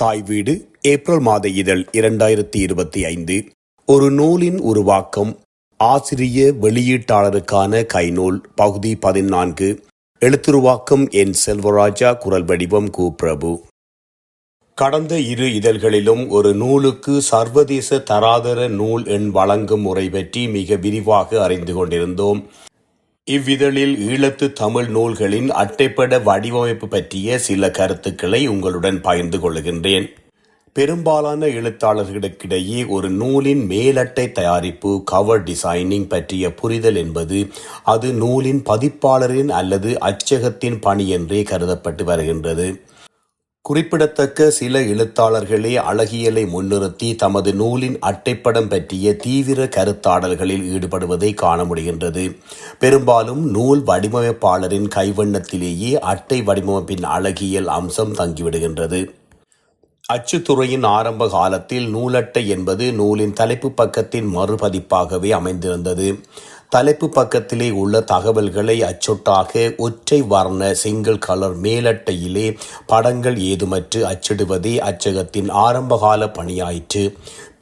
தாய் வீடு ஏப்ரல் மாத இதழ் இரண்டாயிரத்தி இருபத்தி ஐந்து. ஒரு நூலின் உருவாக்கம் ஆசிரிய வெளியீட்டாளருக்கான கைநூல் பகுதி பதினான்கு. எழுத்துருவாக்கம் என் செல்வராஜா குரல் வடிவம் கு. பிரபு. கடந்த இரு இதழ்களிலும் ஒரு நூலுக்கு சர்வதேச தராதர நூல் எண் வழங்கும் முறை பற்றி மிக விரிவாக அறிந்து கொண்டிருந்தோம். இவ்விதழில் ஈழத்து தமிழ் நூல்களின் அட்டைப்பட வடிவமைப்பு பற்றிய சில கருத்துக்களை உங்களுடன் பகிர்ந்து கொள்கின்றேன். பெரும்பாலான எழுத்தாளர்களுக்கிடையே ஒரு நூலின் மேலட்டை தயாரிப்பு கவர் டிசைனிங் பற்றிய புரிதல் என்பது அது நூலின் பதிப்பாளரின் அல்லது அச்சகத்தின் பணி என்றே கருதப்பட்டு வருகின்றது. குறிப்பிடத்தக்க சில எழுத்தாளர்களே அழகியலை முன்னிறுத்தி தமது நூலின் அட்டைப்படம் பற்றிய தீவிர கருத்தாடல்களில் ஈடுபடுவதை காண முடிகின்றது. பெரும்பாலும் நூல் வடிவமைப்பாளரின் கைவண்ணத்திலேயே அட்டை வடிவமைப்பின் அழகியல் அம்சம் தங்கிவிடுகின்றது. அச்சுத்துறையின் ஆரம்ப காலத்தில் நூலட்டை என்பது நூலின் தலைப்பு பக்கத்தின் மறுபதிப்பாகவே அமைந்திருந்தது. தலைப்பு பக்கத்திலே உள்ள தகவல்களை அச்சொட்டாக ஒற்றை வர்ண சிங்கிள் கலர் மேலட்டையிலே படங்கள் ஏதுமற்று அச்சிடுவதே அச்சகத்தின் ஆரம்பகால பணியாயிற்று.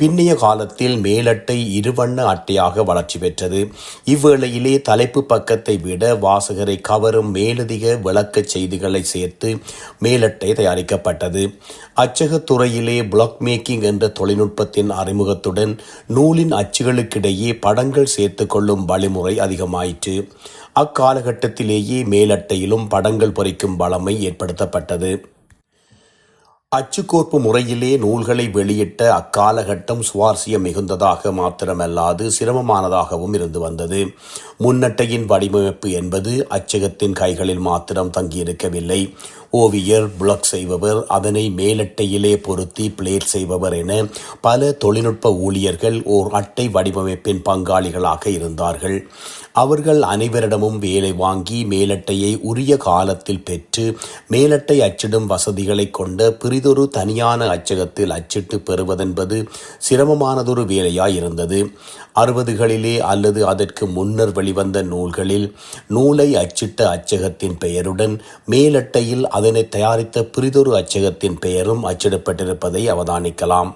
பின்னைய காலத்தில் மேலட்டை இருவண்ண அட்டையாக வளர்ச்சி பெற்றது. இவ்வேளையிலே தலைப்பு பக்கத்தை விட வாசகரை கவரும் மேலதிக விளக்கச் செய்திகளை சேர்த்து மேலட்டை தயாரிக்கப்பட்டது. அச்சகத் துறையிலே பிளாக் மேக்கிங் என்ற தொழில்நுட்பத்தின் அறிமுகத்துடன் நூலின் அச்சுகளுக்கிடையே படங்கள் சேர்த்து கொள்ளும் வழிமுறை அதிகமாயிற்று. அக்காலகட்டத்திலேயே மேலட்டையிலும் படங்கள் பொறிக்கும் வளமை ஏற்படுத்தப்பட்டது. அச்சுக்கோர்ப்பு முறையிலே நூல்களை வெளியிட்ட அக்காலகட்டம் சுவாரஸ்யம் மிகுந்ததாக மாத்திரமல்லாது சிரமமானதாகவும் இருந்து வந்தது. முன்னட்டையின் வடிவமைப்பு என்பது அச்சகத்தின் கைகளில் மாத்திரம் தங்கியிருக்கவில்லை. ஓவியர் புளக் செய்பவர் அதனை மேலட்டையிலே பொருத்தி பிளேட் செய்பவர் என பல தொழில்நுட்ப ஊழியர்கள் ஓர் அட்டை வடிவமைப்பின் பங்காளிகளாக இருந்தார்கள். அவர்கள் அனைவரிடமும் வேலை வாங்கி மேலட்டையை உரிய காலத்தில் பெற்று மேலட்டை அச்சிடும் வசதிகளை கொண்ட பிரிதொரு தனியான அச்சகத்தில் அச்சிட்டு பெறுவதென்பது சிரமமானதொரு வேலையாயிருந்தது. அறுபதுகளிலே அல்லது அதற்கு முன்னர் வெளிவந்த நூல்களில் நூலை அச்சிட்ட அச்சகத்தின் பெயருடன் மேலட்டையில் அதனை தயாரித்த பிரிதொரு அச்சகத்தின் பெயரும் அச்சிடப்பட்டிருப்பதை அவதானிக்கலாம்.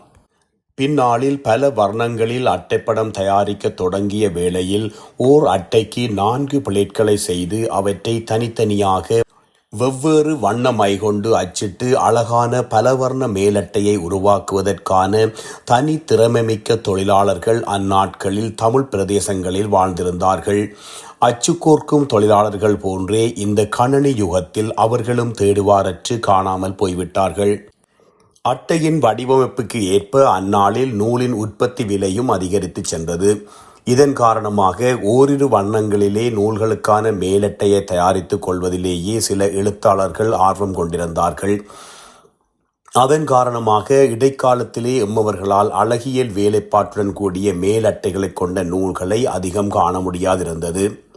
பின்னாளில் பல வர்ணங்களில் அட்டைப்படம் தயாரிக்க தொடங்கிய வேளையில் ஓர் அட்டைக்கு நான்கு பிளேட்களை செய்து அவற்றை தனித்தனியாக வெவ்வேறு வண்ணமை கொண்டு அச்சிட்டு அழகான பலவர்ண மேலட்டையை உருவாக்குவதற்கான தனி திறமைமிக்க தொழிலாளர்கள் அந்நாட்களில் தமிழ் பிரதேசங்களில் வாழ்ந்திருந்தார்கள். அச்சுக்கோர்க்கும் தொழிலாளர்கள் போன்றே இந்த கணனி யுகத்தில் அவர்களும் தேடுவாரற்று காணாமல் போய்விட்டார்கள். அட்டையின் வடிவமைப்புக்கு ஏற்ப அந்நாளில் நூலின் உற்பத்தி விலையும் அதிகரித்து சென்றது. இதன் காரணமாக ஓரிரு வண்ணங்களிலே நூல்களுக்கான மேலட்டையை தயாரித்துக் கொள்வதிலேயே சில எழுத்தாளர்கள் ஆர்வம் கொண்டிருந்தார்கள். அதன் காரணமாக இடைக்காலத்திலே எம்மவர்களால் அழகியல் வேலைப்பாட்டுடன் கூடிய மேலட்டைகளை கொண்ட நூல்களை அதிகம் காண முடியாதிருந்தது.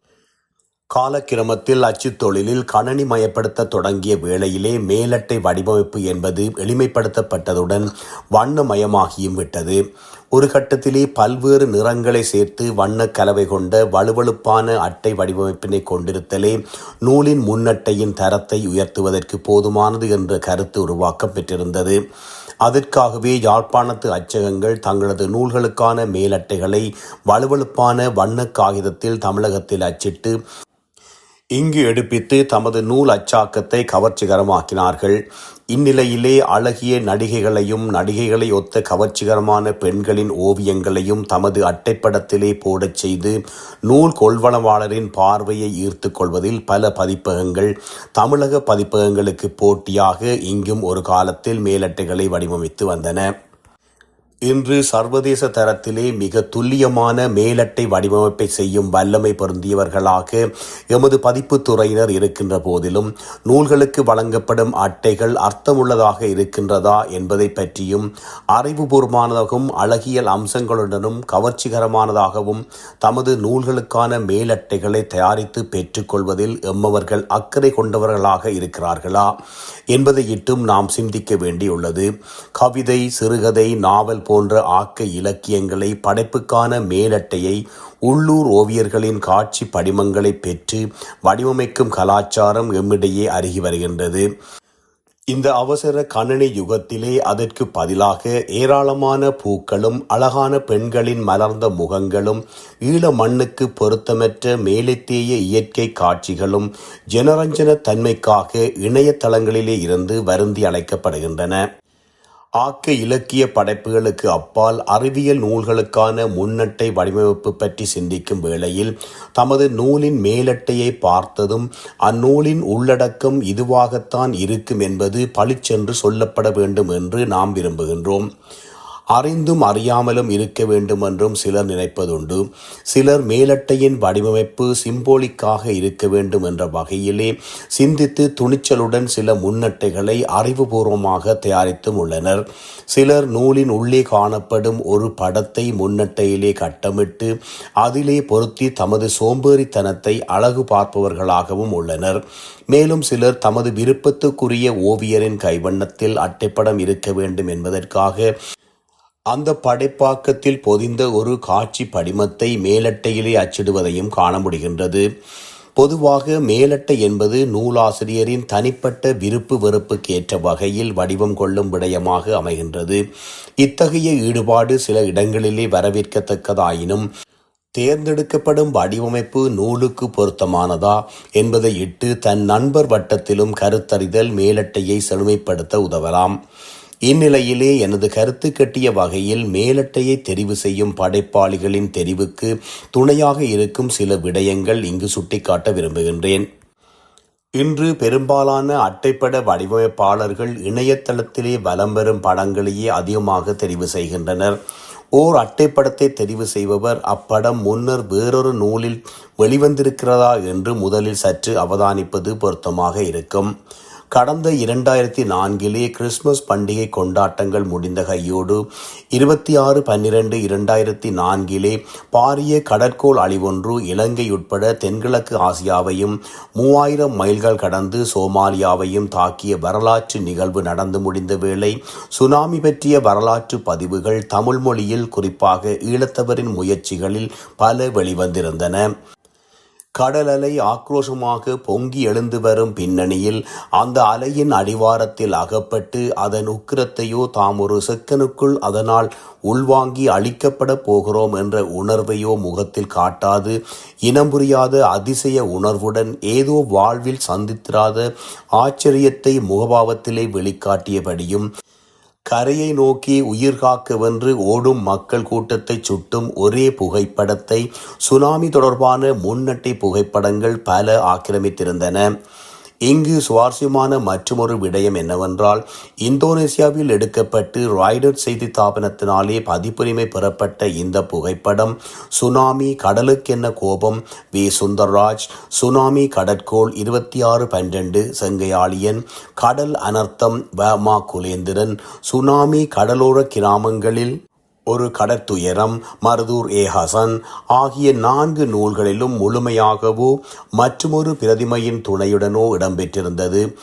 காலக்கிரமத்தில் அச்சுத்தொழிலில் கணனி மயப்படுத்த தொடங்கிய வேளையிலே மேலட்டை வடிவமைப்பு என்பது எளிமைப்படுத்தப்பட்டதுடன் வண்ணமயமாகியும் விட்டது. ஒரு கட்டத்திலே பல்வேறு நிறங்களை சேர்த்து வண்ண கலவை கொண்ட வலுவழுப்பான அட்டை வடிவமைப்பினை கொண்டிருத்தலே நூலின் முன்னட்டையின் தரத்தை உயர்த்துவதற்கு போதுமானது என்ற கருத்து உருவாக்கம் பெற்றிருந்தது. அதற்காகவே யாழ்ப்பாணத்து அச்சகங்கள் தங்களது நூல்களுக்கான மேலட்டைகளை வலுவழுப்பான வண்ண காகிதத்தில் தமிழகத்தில் அச்சிட்டு இங்கு எடுப்பித்து தமது நூல் அச்சாக்கத்தை கவர்ச்சிகரமாக்கினார்கள். இந்நிலையிலே அழகிய நடிகைகளையும் நடிகைகளை ஒத்த கவர்ச்சிகரமான பெண்களின் ஓவியங்களையும் தமது அட்டைப்படத்திலே போடச் செய்து நூல் கொள்வனவாளரின் பார்வையை ஈர்த்து கொள்வதில் பல பதிப்பகங்கள் தமிழக பதிப்பகங்களுக்கு போட்டியாக இங்கும் ஒரு காலத்தில் மேலட்டைகளை வடிவமைத்து வந்தன. இன்று சர்வதேச தரத்திலே மிக துல்லியமான மேலட்டை வடிவமைப்பை செய்யும் வல்லமை பொருந்தியவர்களாக எமது பதிப்பு துறையினர் இருக்கின்ற போதிலும் நூல்களுக்கு வழங்கப்படும் அட்டைகள் அர்த்தமுள்ளதாக இருக்கின்றதா என்பதை பற்றியும் அறிவுபூர்வமானதாகவும் அழகியல் அம்சங்களுடனும் கவர்ச்சிகரமானதாகவும் தமது நூல்களுக்கான மேலட்டைகளை தயாரித்து பெற்றுக்கொள்வதில் எம்மவர்கள் அக்கறை கொண்டவர்களாக இருக்கிறார்களா என்பதையிட்டும் நாம் சிந்திக்க வேண்டியுள்ளது. கவிதை சிறுகதை நாவல் போன்ற ஆக்க இலக்கியங்களை படைப்புக்கான மேலட்டையை உள்ளூர் ஓவியர்களின் காட்சி படிமங்களை பெற்று வடிவமைக்கும் கலாச்சாரம் எம்மிடையே அருகி வருகின்றது. இந்த அவசர கணனி யுகத்திலே அதற்கு பதிலாக ஏராளமான பூக்களும் அழகான பெண்களின் மலர்ந்த முகங்களும் ஈழ மண்ணுக்கு பொருத்தமற்ற மேலத்தேய இயற்கை காட்சிகளும் ஜனரஞ்சன தன்மைக்காக இணையதளங்களிலே இருந்து வருந்தி அழைக்கப்படுகின்றன. ஆக்க இலக்கிய படைப்புகளுக்கு அப்பால் அறிவியல் நூல்களுக்கான முன்னட்டை வடிவமைப்பு பற்றி சிந்திக்கும் வேளையில் தமது நூலின் மேலட்டையை பார்த்ததும் அந்நூலின் உள்ளடக்கம் இதுவாகத்தான் இருக்கும் என்பது பளிச்சென்று சொல்லப்பட வேண்டும் என்று நாம் விரும்புகின்றோம். அறிந்தும் அறியாமலும் இருக்க வேண்டும் என்றும் சிலர் நினைப்பதுண்டு. சிலர் மேலட்டையின் வடிவமைப்பு சிம்போலிக்காக இருக்க வேண்டும் என்ற வகையிலே சிந்தித்து துணிச்சலுடன் சில முன்னட்டைகளை அறிவுபூர்வமாக தயாரித்தும் உள்ளனர். சிலர் நூலின் உள்ளே காணப்படும் ஒரு படத்தை முன்னட்டையிலே கட்டமிட்டு அதிலே பொருத்தி தமது சோம்பேறித்தனத்தை அழகு பார்ப்பவர்களாகவும் உள்ளனர். மேலும் சிலர் தமது விருப்பத்துக்குரிய ஓவியரின் கைவண்ணத்தில் அட்டைப்படம் இருக்க வேண்டும் என்பதற்காக அந்த படைப்பாக்கத்தில் பொதிந்த ஒரு காட்சி படிமத்தை மேலட்டையிலே அச்சிடுவதையும் காண முடிகின்றது. பொதுவாக மேலட்டை என்பது நூலாசிரியரின் தனிப்பட்ட விருப்பு வெறுப்புக்கேற்ற வகையில் வடிவம் கொள்ளும் விடயமாக அமைகின்றது. இத்தகைய ஈடுபாடு சில இடங்களிலே வரவேற்கத்தக்கதாயினும் தேர்ந்தெடுக்கப்படும் வடிவமைப்பு நூலுக்கு பொருத்தமானதா என்பதை இட்டு தன் நண்பர் வட்டத்திலும் கருத்தறிதல் மேலட்டையை செழுமைப்படுத்த உதவலாம். இந்நிலையிலே எனது கருத்து கட்டிய வகையில் மேலட்டையை தெரிவு செய்யும் படைப்பாளிகளின் தெரிவுக்கு துணையாக இருக்கும் சில விடயங்கள் இங்கு சுட்டிக்காட்ட விரும்புகின்றேன். இன்று பெரும்பாலான அட்டைப்பட வடிவமைப்பாளர்கள் இணையதளத்திலே வலம் வரும் படங்களையே அதிகமாக தெரிவு செய்கின்றனர். ஓர் அட்டைப்படத்தை தெரிவு செய்பவர் அப்படம் முன்னர் வேறொரு நூலில் வெளிவந்திருக்கிறதா என்று முதலில் சற்று அவதானிப்பது பொருத்தமாக இருக்கும். கடந்த இரண்டாயிரத்தி நான்கிலே கிறிஸ்துமஸ் பண்டிகை கொண்டாட்டங்கள் முடிந்த கையோடு இருபத்தி ஆறு பன்னிரண்டு இரண்டாயிரத்தி நான்கிலே பாரிய கடற்கோள் அழிவொன்று இலங்கை உட்பட தென்கிழக்கு ஆசியாவையும் மூவாயிரம் மைல்கள் கடந்து சோமாலியாவையும் தாக்கிய வரலாற்று நிகழ்வு நடந்து முடிந்த வேளை சுனாமி பற்றிய வரலாற்று பதிவுகள் தமிழ் மொழியில் குறிப்பாக ஈழத்தவரின் முயற்சிகளில் பல வெளிவந்திருந்தன. கடல் அலை ஆக்ரோஷமாக பொங்கி எழுந்து வரும் பின்னணியில் அந்த அலையின் அடிவாரத்தில் அகப்பட்டு அதன் உக்கிரத்தையோ தாம் ஒரு செக்கனுக்குள் அதனால் உள்வாங்கி அழிக்கப்பட போகிறோம் என்ற உணர்வையோ முகத்தில் காட்டாது. இனம் புரியாத அதிசய உணர்வுடன் ஏதோ வாழ்வில் சந்தித்திராத ஆச்சரியத்தை முகபாவத்திலே வெளிக்காட்டியபடியும் கரையை நோக்கி உயிர் காக்க வென்று ஓடும் மக்கள் கூட்டத்தை சுட்டும் ஒரே புகைப்படத்தை சுனாமி தொடர்பான முன்னட்டை புகைப்படங்கள் பல ஆக்கிரமித்திருந்தன. இங்கு சுவாரஸ்யமான மற்றொரு விடயம் என்னவென்றால் இந்தோனேசியாவில் எடுக்கப்பட்டு ராய்டர் செய்தி தாபனத்தினாலே பதிப்புரிமை பெறப்பட்ட இந்த புகைப்படம் சுனாமி கடலுக்கென்ன கோபம் வி. சுந்தர்ராஜ் சுனாமி கடற்கோள் இருபத்தி ஆறு பன்னிரண்டு செங்கையாளியன் கடல் அனர்த்தம் வ. மா. குலேந்திரன் சுனாமி கடலோர கிராமங்களில் ஒரு கடற்துயரம் மருதூர் ஏ. ஹசன் ஆகிய நான்கு நூல்களிலும் முழுமையாகவோ மற்றுமொரு பிரதிமையின் துணையுடனோ இடம்பெற்றிருந்தது.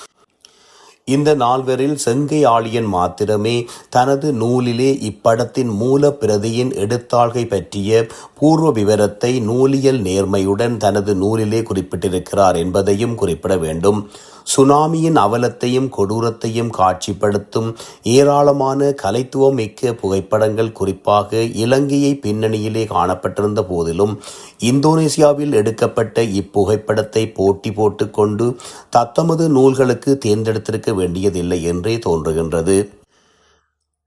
இந்த நால்வரில் செங்கை ஆளியன் மாத்திரமே தனது நூலிலே இப்படத்தின் மூல பிரதியின் எடுத்தாள்கை பற்றிய பூர்வ விவரத்தை நூலியல் நேர்மையுடன் தனது நூலிலே குறிப்பிட்டிருக்கிறார் என்பதையும் குறிப்பிட வேண்டும். சுனாமியின் அவலத்தையும் கொடூரத்தையும் காட்சிப்படுத்தும் ஏராளமான கலைத்துவம் மிக்க புகைப்படங்கள் குறிப்பாக இலங்கையை பின்னணியிலே காணப்பட்டிருந்த போதிலும் இந்தோனேசியாவில் எடுக்கப்பட்ட இப்புகைப்படத்தை போட்டி போட்டுக்கொண்டு தத்தமது நூல்களுக்கு தேர்ந்தெடுத்திருக்க வேண்டியதில்லை என்றே தோன்றுகின்றது.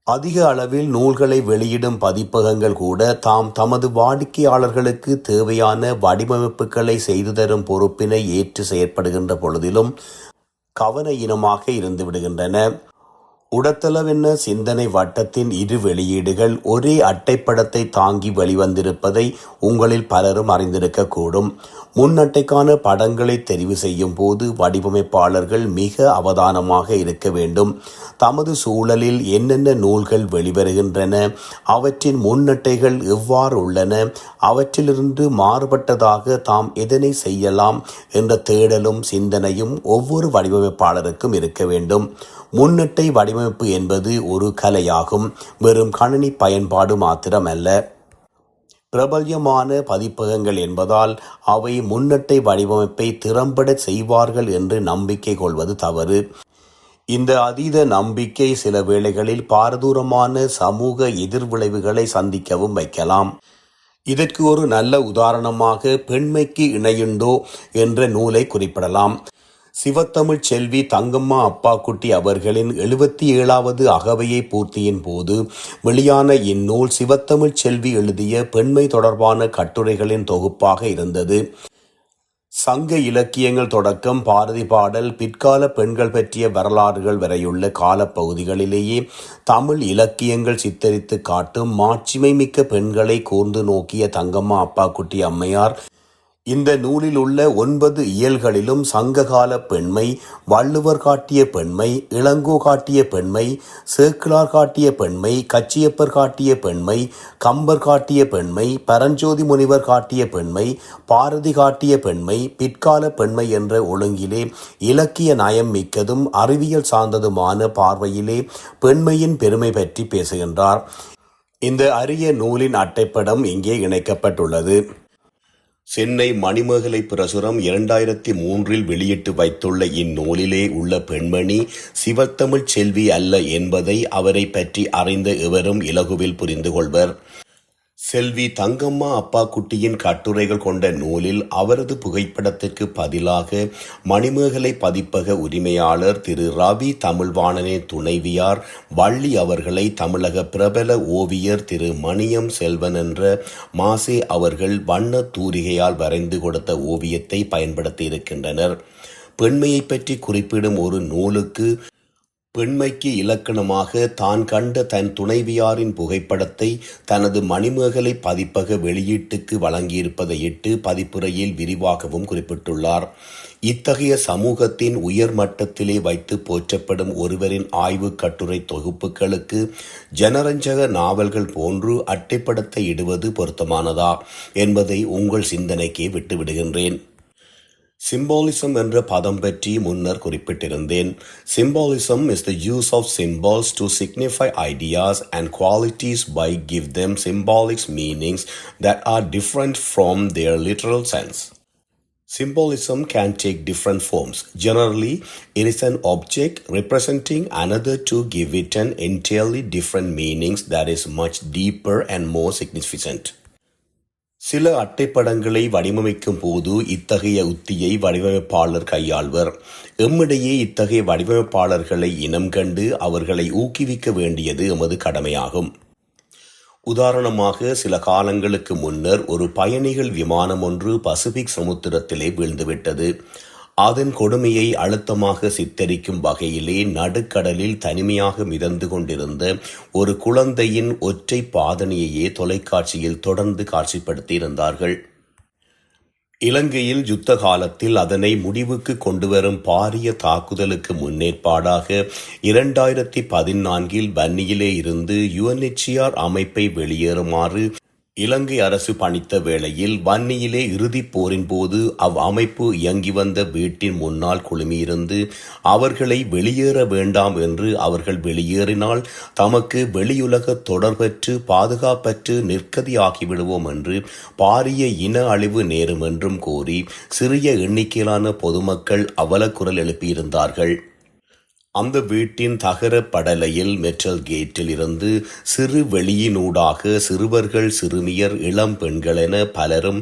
அதிக அளவில் நூல்களை வெளியிடும் பதிப்பகங்கள் கூட தாம் தமது வாடிக்கையாளர்களுக்கு தேவையான வடிவமைப்புகளை செய்து தரும் பொறுப்பினை ஏற்று செயற்படுகின்ற பொழுதிலும் கவன இனமாக இருந்து விடுகின்றன உடத்தளவென்ன சிந்தனை வட்டத்தின் இரு வெளியீடுகள் ஒரே அட்டைப்படத்தை தாங்கி வெளிவந்திருப்பதை உங்களில் பலரும் அறிந்திருக்கக்கூடும். முன்னட்டைக்கான படங்களை தெரிவு செய்யும் போது வடிவமைப்பாளர்கள் மிக அவதானமாக இருக்க வேண்டும். தமது சூழலில் என்னென்ன நூல்கள் வெளிவருகின்றன அவற்றின் முன்னட்டைகள் எவ்வாறு உள்ளன அவற்றிலிருந்து மாறுபட்டதாக தாம் எதனை செய்யலாம் என்ற தேடலும் சிந்தனையும் ஒவ்வொரு வடிவமைப்பாளருக்கும் இருக்க வேண்டும். முன்னட்டை வடிவமைப்பு என்பது ஒரு கலையாகும். வெறும் கணினி பயன்பாடு மாத்திரமல்ல. பிரபல்யமான பதிப்பகங்கள் என்பதால் அவை முன்னட்டை வடிவமைப்பை திறம்பட செய்வார்கள் என்று நம்பிக்கை கொள்வது தவறு. இந்த அதீத நம்பிக்கை சில வேளைகளில் பாரதூரமான சமூக எதிர்விளைவுகளை சந்திக்கவும் வைக்கலாம். இதற்கு ஒரு நல்ல உதாரணமாக பெண்மைக்கு இணையுண்டோ என்ற நூலை குறிப்பிடலாம். சிவத்தமிழ் செல்வி தங்கம்மா அப்பாக்குட்டி அவர்களின் எழுபத்தி ஏழாவது அகவையை பூர்த்தியின் போது வெளியான இந்நூல் சிவத்தமிழ் செல்வி எழுதிய பெண்மை தொடர்பான கட்டுரைகளின் தொகுப்பாக இருந்தது. சங்க இலக்கியங்கள் தொடக்கம் பாரதி பாடல் பிற்கால பெண்கள் பற்றிய வரலாறுகள் வரையுள்ள காலப்பகுதிகளிலேயே தமிழ் இலக்கியங்கள் சித்தரித்து காட்டும் மாட்சிமை மிக்க பெண்களை கூர்ந்து நோக்கிய தங்கம்மா அப்பாக்குட்டி அம்மையார் இந்த நூலில் உள்ள ஒன்பது இயல்களிலும் சங்ககால பெண்மை வள்ளுவர் காட்டிய பெண்மை இளங்கோ காட்டிய பெண்மை சேக்கிழார் காட்டிய பெண்மை கச்சியப்பர் காட்டிய பெண்மை கம்பர் காட்டிய பெண்மை பரஞ்சோதி முனிவர் காட்டிய பெண்மை பாரதி காட்டிய பெண்மை பிற்கால பெண்மை என்ற ஒழுங்கிலே இலக்கிய நயம் மிக்கதும் அறிவியல் சார்ந்ததுமான பார்வையிலே பெண்மையின் பெருமை பற்றி பேசுகின்றார். இந்த அரிய நூலின் அட்டைப்படம் இங்கே இணைக்கப்பட்டுள்ளது. சென்னை மணிமேகலை பிரசுரம் இரண்டாயிரத்தி மூன்றில் வெளியிட்டு வைத்துள்ள இந்நூலிலே உள்ள பெண்மணி சிவத்தமிழ் செல்வி அல்ல என்பதை அவரை பற்றி அறிந்த எவரும் இலகுவில் புரிந்து கொள்வர் செல்வி தங்கம்மா அப்பா குட்டியின் கட்டுரைகள் கொண்ட நூலில் அவரது புகைப்படத்திற்கு பதிலாக மணிமேகலை பதிப்பக உரிமையாளர் திரு ரவி தமிழ்வாணனின் துணைவியார் வள்ளி அவர்களை தமிழக பிரபல ஓவியர் திரு மணியம் செல்வன் என்ற மாசே அவர்கள் வண்ண தூரிகையால் வரைந்து கொடுத்த ஓவியத்தை பயன்படுத்தி இருக்கின்றனர் பெண்மையை பற்றி குறிப்பிடும் ஒரு நூலுக்கு பெண்மைக்கு இலக்கணமாக தான் கண்ட தன் துணைவியாரின் புகைப்படத்தை தனது மணிமேகலை பதிப்பக வெளியீட்டுக்கு வழங்கியிருப்பதையிட்டு பதிப்புரையில் விரிவாகவும் குறிப்பிட்டுள்ளார். இத்தகைய சமூகத்தின் உயர் மட்டத்திலே வைத்து போற்றப்படும் ஒருவரின் ஆய்வு கட்டுரை தொகுப்புகளுக்கு ஜனரஞ்சக நாவல்கள் போன்று அட்டைப்படத்தை இடுவது பொருத்தமானதா என்பதை உங்கள் சிந்தனைக்கே விட்டுவிடுகின்றேன். சிம்பாலிசம் என்ற பதம் பற்றி முன்னர் குறிப்பிட்டிருந்தேன் symbolism is the use of symbols to signify ideas and qualities by give them symbolic meanings that are different from their literal sense. Symbolism can take different forms. Generally, it is an object representing another to give it an entirely different meanings that is much deeper and more significant. சில அட்டைப்படங்களை வடிவமைக்கும் போது இத்தகைய உத்தியை வடிவமைப்பாளர் கையாள்வர். எம்மிடையே இத்தகைய வடிவமைப்பாளர்களை இனம் கண்டு அவர்களை ஊக்குவிக்க வேண்டியது எமது கடமையாகும். உதாரணமாக சில காலங்களுக்கு முன்னர் ஒரு பயணிகள் விமானம் ஒன்று பசிபிக் சமுத்திரத்திலே வீழ்ந்துவிட்டது. அதன் கொடுமையை அழுத்தமாக சித்தரிக்கும் வகையிலே நடுக்கடலில் தனிமையாக மிதந்து கொண்டிருந்த ஒரு குழந்தையின் ஒற்றை பாதனையையே தொலைக்காட்சியில் தொடர்ந்து காட்சிப்படுத்தியிருந்தார்கள். இலங்கையில் யுத்த காலத்தில் அதனை முடிவுக்கு கொண்டுவரும் பாரிய தாக்குதலுக்கு முன்னேற்பாடாக இரண்டாயிரத்தி பதினான்கில் பன்னியிலே இருந்து யுஎன்எச்சிஆர் அமைப்பை வெளியேறுமாறு இலங்கை அரசு பணித்த வேளையில் வன்னியிலே இறுதிப் போரின் போது அவ் அமைப்பு இயங்கி வந்த வீட்டின் முன்னால் குழுமியிருந்து அவர்களை வெளியேற வேண்டாம் என்று அவர்கள் வெளியேறினால் தமக்கு வெளியுலக தொடர்பற்று பாதுகாப்பற்று நிற்கதியாகிவிடுவோம் என்று பாரிய இன அழிவு நேரும் என்றும் கூறி சிறிய எண்ணிக்கையிலான பொதுமக்கள் அவலக்குரல் எழுப்பியிருந்தார்கள். அந்த வீட்டின் தகர படலையில் மெட்டல் கேட்டில் இருந்து சிறு வெளியினூடாக சிறுவர்கள் சிறுமியர் இளம் பெண்கள் என பலரும்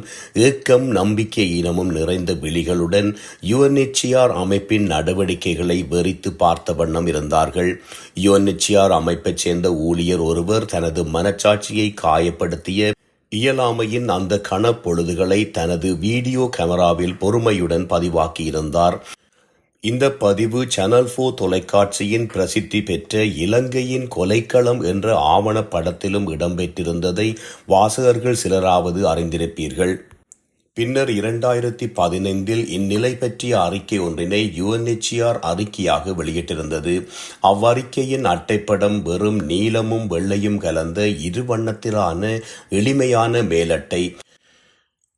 ஏக்கம் நம்பிக்கை இனமும் நிறைந்த விழிகளுடன் யுஎன்எச்சிஆர் அமைப்பின் நடவடிக்கைகளை வெறித்து பார்த்த வண்ணம் இருந்தார்கள். யுஎன்எச்சிஆர் அமைப்பைச் சேர்ந்த ஊழியர் ஒருவர் தனது மனச்சாட்சியை காயப்படுத்திய இயலாமையின் அந்த கணப்பொழுதுகளை தனது வீடியோ கேமராவில் பொறுமையுடன் பதிவாக்கியிருந்தார். இந்த பதிவு சேனல் போ தொலைக்காட்சியின் பிரசித்தி பெற்ற இலங்கையின் கொலைக்களம் என்ற ஆவணப்படத்திலும் இடம்பெற்றிருந்ததை வாசகர்கள் சிலராவது அறிந்திருப்பீர்கள். பின்னர் இரண்டாயிரத்தி பதினைந்தில் இந்நிலை பற்றிய அறிக்கை ஒன்றினை யுஎன்எச்சிஆர் அறிக்கையாக வெளியிட்டிருந்தது. அவ்வறிக்கையின் அட்டைப்படம் வெறும் நீலமும் வெள்ளையும் கலந்த இரு வண்ணத்திலான எளிமையான மேலட்டை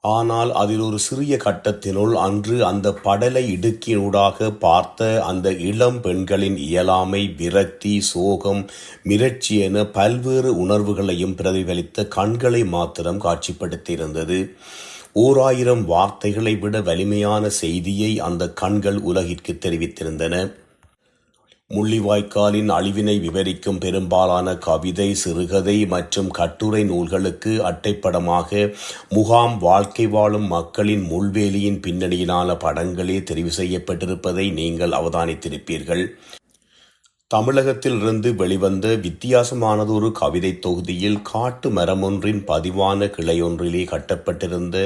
ஆனால் அதில் ஒரு சிறிய கட்டத்தினுள் அன்று அந்த படலை இடுக்கினூடாக பார்த்த அந்த இளம் பெண்களின் இயலாமை விரக்தி சோகம் மிரட்சி என பல்வேறு உணர்வுகளையும் பிரதிபலித்த கண்களை மாத்திரம் காட்சிப்படுத்தியிருந்தது. ஓராயிரம் வார்த்தைகளை விட வலிமையான செய்தியை அந்த கண்கள் உலகிற்கு தெரிவித்திருந்தன. முள்ளிவாய்க்காலின் அழிவினை விவரிக்கும் பெரும்பாலான கவிதை சிறுகதை மற்றும் கட்டுரை நூல்களுக்கு அட்டைப்படமாக முகாம் வாழ்க்கை வாழும் மக்களின் முள்வேலியின் பின்னணியிலான படங்களே தெரிவு செய்யப்பட்டிருப்பதை நீங்கள் அவதானித்திருப்பீர்கள். தமிழகத்திலிருந்து வெளிவந்த வித்தியாசமானதொரு கவிதை தொகுதியில் காட்டு மரமொன்றின் பதிவான கிளையொன்றிலே கட்டப்பட்டிருந்த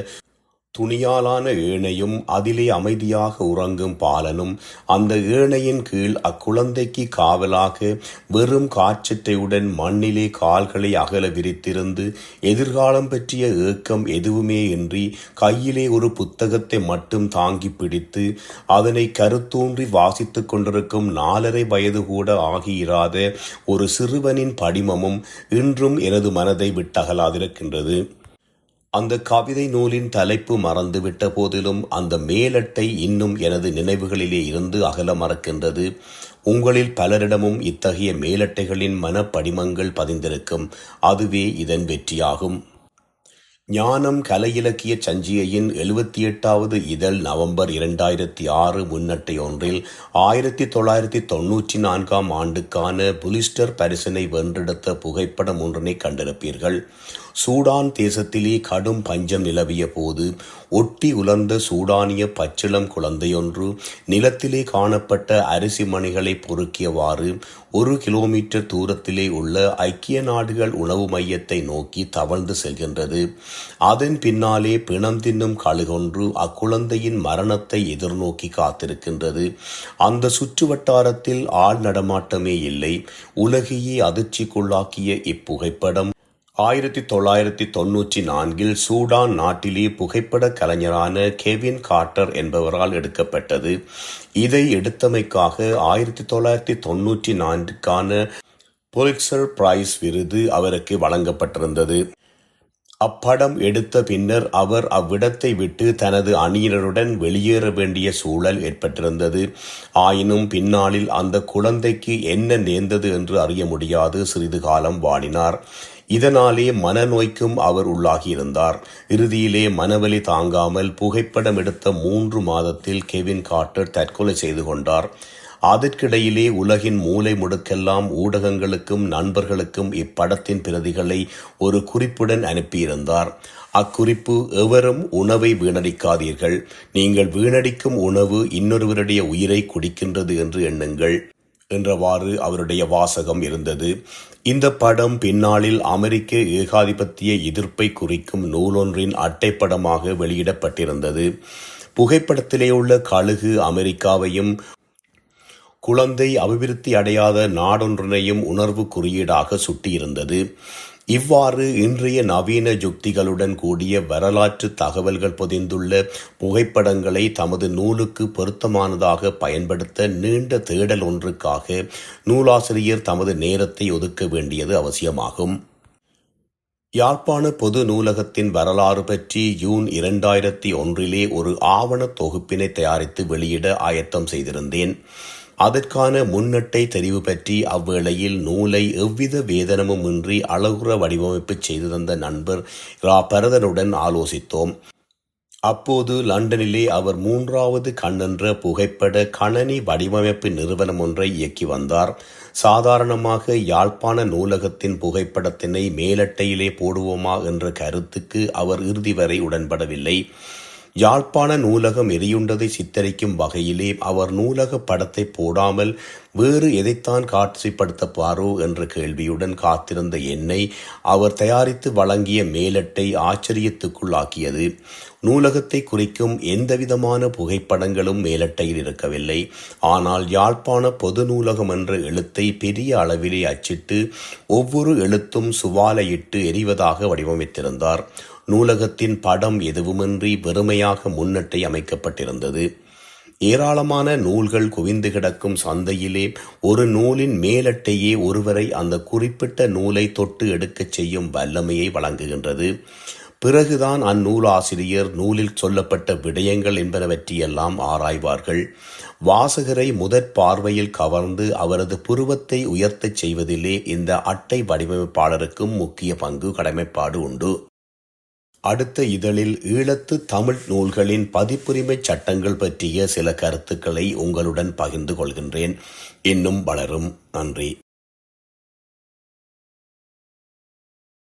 துணியாலான ஏனையும் அதிலே அமைதியாக உறங்கும் பாலனும் அந்த ஏனையின் கீழ் அக்குழந்தைக்கு காவலாக வெறும் காற்றட்டையுடன் மண்ணிலே கால்களை அகல விரித்திருந்து எதிர்காலம் பற்றிய ஏக்கம் எதுவுமே இன்றி கையிலே ஒரு புத்தகத்தை மட்டும் தாங்கி பிடித்து அதனை கருத்தூன்றி வாசித்துக் கொண்டிருக்கும் நாலரை வயது கூட ஆகியிராத ஒரு சிறுவனின் படிமமும் இன்றும் எனது மனதை விட்டகலாதிருக்கின்றது. அந்த கவிதை நூலின் தலைப்பு மறந்துவிட்ட போதிலும் அந்த மேலட்டை இன்னும் எனது நினைவுகளிலே இருந்து அகல மறக்கின்றது. உங்களில் பலரிடமும் இத்தகைய மேலட்டைகளின் மனப்படிமங்கள் பதிந்திருக்கும். அதுவே இதன் வெற்றியாகும். ஞானம் கலை இலக்கிய சஞ்சிகையின் எழுபத்தி எட்டாவது இதழ் நவம்பர் இரண்டாயிரத்தி ஆறு முன்னட்டை ஒன்றில் ஆயிரத்தி தொள்ளாயிரத்தி தொன்னூற்றி நான்காம் ஆண்டுக்கான புலிஸ்டர் பரிசினை வென்றெடுத்த புகைப்படம் ஒன்றினை கண்டிருப்பீர்கள். சூடான் தேசத்திலே கடும் பஞ்சம் நிலவிய போது ஒட்டி உலர்ந்த சூடானிய பச்சிளம் குழந்தையொன்று நிலத்திலே காணப்பட்ட அரிசி மணிகளை பொறுக்கியவாறு ஒரு கிலோமீட்டர் தூரத்திலே உள்ள ஐக்கிய நாடுகள் உணவு மையத்தை நோக்கி தவழ்ந்து செல்கின்றது. அதன் பின்னாலே பிணம் தின்னும் கழுகொன்று அக்குழந்தையின் மரணத்தை எதிர்நோக்கி காத்திருக்கின்றது. அந்த சுற்று வட்டாரத்தில் ஆள் நடமாட்டமே இல்லை. உலகையே அதிர்ச்சிக்குள்ளாக்கிய இப்புகைப்படம். ஆயிரத்தி தொள்ளாயிரத்தி தொன்னூற்றி நான்கில் சூடான் நாட்டிலே புகைப்பட கலைஞரான கெவின் கார்ட்டர் என்பவரால் எடுக்கப்பட்டது. இதை எடுத்தமைக்காக ஆயிரத்தி தொள்ளாயிரத்தி தொன்னூற்றி நான்குக்கான புலிக்சர் பிரைஸ் விருது அவருக்கு வழங்கப்பட்டிருந்தது. அப்படம் எடுத்த பின்னர் அவர் அவ்விடத்தை விட்டு தனது அணியினருடன் வெளியேற வேண்டிய சூழல் ஏற்பட்டிருந்தது. ஆயினும் பின்னாளில் அந்த குழந்தைக்கு என்ன நேர்ந்தது என்று அறிய முடியாது. சிறிது காலம் வாடினார். இதனாலே மனநோய்க்கும் அவர் உள்ளாகியிருந்தார். இறுதியிலே மனவலி தாங்காமல் புகைப்படம் எடுத்த மூன்று மாதத்தில் கெவின் கார்ட்டர் தற்கொலை செய்து கொண்டார். அதற்கிடையிலே உலகின் மூலை முடுக்கெல்லாம் ஊடகங்களுக்கும் நண்பர்களுக்கும் இப்படத்தின் பிரதிகளை ஒரு குறிப்புடன் அனுப்பியிருந்தார். அக்குறிப்பு எவரும் உணவை வீணடிக்காதீர்கள். நீங்கள் வீணடிக்கும் உணவு இன்னொருவருடைய உயிரை குடிக்கின்றது என்று எண்ணுங்கள். என்றவாறு அவருடைய வாசகம் இருந்தது. இந்த படம் பின்னாளில் அமெரிக்க ஏகாதிபத்திய எதிர்ப்பை குறிக்கும் நூலொன்றின் அட்டைப்படமாக வெளியிடப்பட்டிருந்தது. புகைப்படத்திலே உள்ள கழுகு அமெரிக்காவையும் குழந்தை அபிவிருத்தி அடையாத நாடொன்றினையும் உணர்வு குறியீடாக சுட்டியிருந்தது. இவ்வாறு இன்றைய நவீன யுக்திகளுடன் கூடிய வரலாற்று தகவல்கள் பொதிந்துள்ள புகைப்படங்களை தமது நூலுக்கு பொருத்தமானதாக பயன்படுத்த நீண்ட தேடல் ஒன்றுக்காக நூலாசிரியர் தமது நேரத்தை ஒதுக்க வேண்டியது அவசியமாகும். யாழ்ப்பாண பொது நூலகத்தின் வரலாறு பற்றி ஜூன் இரண்டாயிரத்தி ஒன்றிலே ஒரு ஆவண தொகுப்பினை தயாரித்து வெளியிட ஆயத்தம் செய்திருந்தேன். அதற்கான முன்னட்டை தெரிவு பற்றி அவ்வேளையில் நூலை எவ்வித வேதனமும் இன்றி அழகுற வடிவமைப்பு செய்து தந்த நண்பர் ரா பரதனுடன் ஆலோசித்தோம். அப்போது லண்டனிலே அவர் மூன்றாவது கண்ணென்ற புகைப்பட கணனி வடிவமைப்பு நிறுவனம் ஒன்றை இயக்கி வந்தார். சாதாரணமாக யாழ்ப்பாண நூலகத்தின் புகைப்படத்தினை மேலட்டையிலே போடுவோமா என்ற கருத்துக்கு அவர் இறுதி வரை உடன்படவில்லை. யாழ்ப்பாண நூலகம் எரியுண்டதை சித்தரிக்கும் வகையிலே அவர் நூலக படத்தை போடாமல் வேறு எதைத்தான் காட்சிப்படுத்தப்பாரோ என்ற கேள்வியுடன் காத்திருந்த என்னை அவர் தயாரித்து வழங்கிய மேலட்டை ஆச்சரியத்துக்குள்ளாக்கியது. நூலகத்தை குறிக்கும் எந்தவிதமான புகைப்படங்களும் மேலட்டையில் இருக்கவில்லை. ஆனால் யாழ்ப்பாண பொது நூலகம் என்ற எழுத்தை பெரிய அளவிலே அச்சிட்டு ஒவ்வொரு எழுத்தும் சுவாலையிட்டு எரிவதாக வடிவமைத்திருந்தார். நூலகத்தின் படம் எதுவுமின்றி வெறுமையாக முன்னட்டை அமைக்கப்பட்டிருந்தது. ஏராளமான நூல்கள் குவிந்து கிடக்கும் சந்தையிலே ஒரு நூலின் மேலட்டையே ஒருவரை அந்த குறிப்பிட்ட நூலை தொட்டு எடுக்கச் செய்யும் வல்லமையை வழங்குகின்றது. பிறகுதான் அந்நூலாசிரியர் நூலில் சொல்லப்பட்ட விடயங்கள் என்பனவற்றையெல்லாம் ஆராய்வார்கள். வாசகரை முதற் பார்வையில் கவர்ந்து அவரது புருவத்தை உயர்த்தச் செய்வதிலே இந்த அட்டை வடிவமைப்பாளருக்கும் முக்கிய பங்கு கடமைப்பாடு உண்டு. அடுத்த இதழில் ஈழத்து தமிழ் நூல்களின் பதிப்புரிமை சட்டங்கள் பற்றிய சில கருத்துக்களை உங்களுடன் பகிர்ந்து கொள்கின்றேன். இன்னும் வளரும். நன்றி.